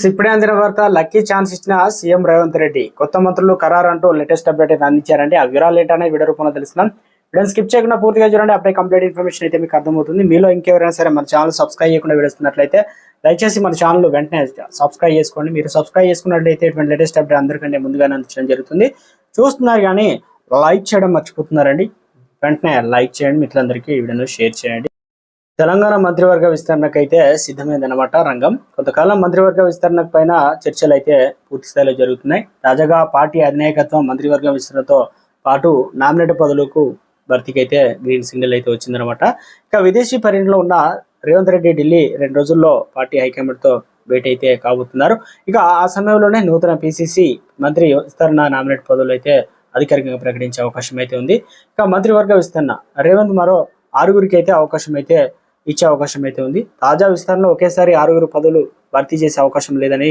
ఇప్పుడే అందిన వార్త లక్కీ ఛాన్స్ ఇచ్చిన సీఎం రేవంత్ రెడ్డి. కొత్త మంత్రులు ఖరారు అంటూ లేటెస్ట్ అప్డేట్ అయితే అందించారండి. ఆ వివరాలు ఏంటనే వీడియో రూపంలో తెలుస్తున్నాం వీడియోని స్కిప్ చేయకుండా పూర్తిగా చూడండి. అప్పుడే కంప్లీట్ ఇన్ఫర్మేషన్ అయితే మీకు అర్థమవుతుంది. మీలో ఇంకెవరైనా సరే మన ఛానల్ సబ్స్క్రైబ్ చేయకుండా వీడియోస్తున్నట్లయితే దయచేసి మన ఛానల్ వెంటనే సబ్స్క్రైబ్ చేసుకోండి. మీరు సబ్స్క్రైబ్ చేసుకున్నట్లయితే ఇటువంటి లేటెస్ట్ అప్డేట్ అందరికంటే ముందుగానే అందించడం జరుగుతుంది. చూస్తున్నారు కానీ లైక్ చేయడం మర్చిపోతున్నారండి. వెంటనే లైక్ చేయండి. మిత్రులందరికీ ఈ వీడియోను షేర్ చేయండి. తెలంగాణ మంత్రివర్గ విస్తరణకైతే సిద్ధమైందన్నమాట రంగం. కొంతకాలం మంత్రివర్గ విస్తరణ పైన చర్చలు అయితే పూర్తి స్థాయిలో జరుగుతున్నాయి. తాజాగా పార్టీ అధినాయకత్వం మంత్రివర్గ విస్తరణతో పాటు నామినేట్ పదవులకు భర్తీకి అయితే గ్రీన్ సిగ్నల్ అయితే వచ్చిందనమాట ఇక విదేశీ పర్యటనలో ఉన్న రేవంత్ రెడ్డి ఢిల్లీ రెండు రోజుల్లో పార్టీ హైకమాండ్తో భేటీ అయితే కాబోతున్నారు. ఇక ఆ సమయంలోనే నూతన పిసిసి మంత్రి విస్తరణ నామినేట్ పదవులు అయితే అధికారికంగా ప్రకటించే అవకాశం అయితే ఉంది. ఇక మంత్రివర్గ విస్తరణ రేవంత్ మరో ఆరుగురికి అయితే అవకాశం అయితే ఇచ్చే అవకాశం అయితే ఉంది. తాజా విస్తరణలో ఒకేసారి ఆరుగురు పదవులు భర్తీ చేసే అవకాశం లేదని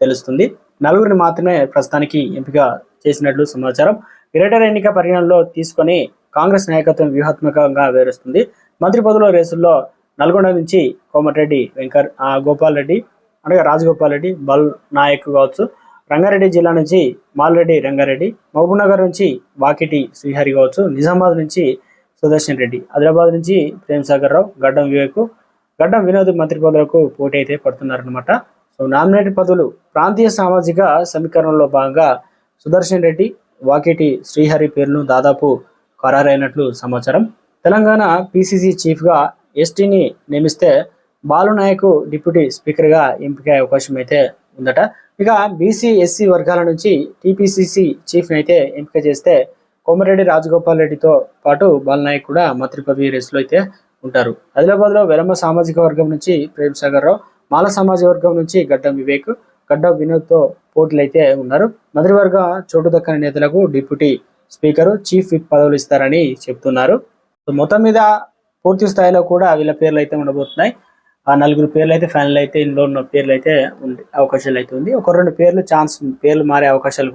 తెలుస్తుంది. నలుగురిని మాత్రమే ప్రస్తుతానికి ఎంపిక చేసినట్లు సమాచారం. గ్రేటర్ ఎన్నిక పరిగణనలో తీసుకొని కాంగ్రెస్ నాయకత్వం వ్యూహాత్మకంగా వేరుస్తుంది మంత్రి పదవుల రేసుల్లో నల్గొండ నుంచి కోమటిరెడ్డి వెంకర్ గోపాల్ రెడ్డి అనగా రాజగోపాల్ రెడ్డి బల్ నాయక్ కావచ్చు. రంగారెడ్డి జిల్లా నుంచి మాల్రెడ్డి రంగారెడ్డి. మహబూబ్నగర్ నుంచి వాకిటి శ్రీహరి కావచ్చు. నిజామాబాద్ నుంచి సుదర్శన్ రెడ్డి. ఆదిలాబాద్ నుంచి ప్రేమ్ సాగర్ రావు గడ్డం వివేక్. గడ్డం వినోద్ మంత్రి పదవులకు పోటీ అయితే పడుతున్నారనమాట సో నామినేటెడ్ పదవులు ప్రాంతీయ సామాజిక సమీకరణలో భాగంగా సుదర్శన్ రెడ్డి వాకేటి శ్రీహరి పేర్లు దాదాపు ఖరారైనట్లు సమాచారం. తెలంగాణ పిసిసి చీఫ్గా ఎస్టీని నియమిస్తే బాలు నాయకు డిప్యూటీ స్పీకర్గా ఎంపిక అవకాశం అయితే ఉందట. ఇక బీసీ ఎస్సీ వర్గాల నుంచి టీపీసీసీ చీఫ్ని అయితే ఎంపిక చేస్తే కోమరెడ్డి రాజగోపాల్ రెడ్డితో పాటు బాలనాయక్ కూడా మంత్రి పదవి రేసులో అయితే ఉంటారు. ఆదిలాబాద్లో వెలమ సామాజిక వర్గం నుంచి ప్రేమ్ సాగర్ రావు మాల సామాజిక వర్గం నుంచి గడ్డం వివేక్ గడ్డం వినోద్తో పోటీలు అయితే ఉన్నారు మంత్రివర్గ చోటు దక్కని నేతలకు డిప్యూటీ స్పీకర్ చీఫ్ విప్ పదవులు ఇస్తారని చెప్తున్నారు. మొత్తం మీద పూర్తి స్థాయిలో కూడా వీళ్ళ పేర్లు అయితే ఉండబోతున్నాయి. ఆ నలుగురు పేర్లు అయితే ఫైనల్ అయితే ఇందులో ఉన్న పేర్లు అయితే ఉండే అవకాశాలు అయితే ఉంది. ఒక రెండు పేర్లు ఛాన్స్ పేర్లు మారే అవకాశాలు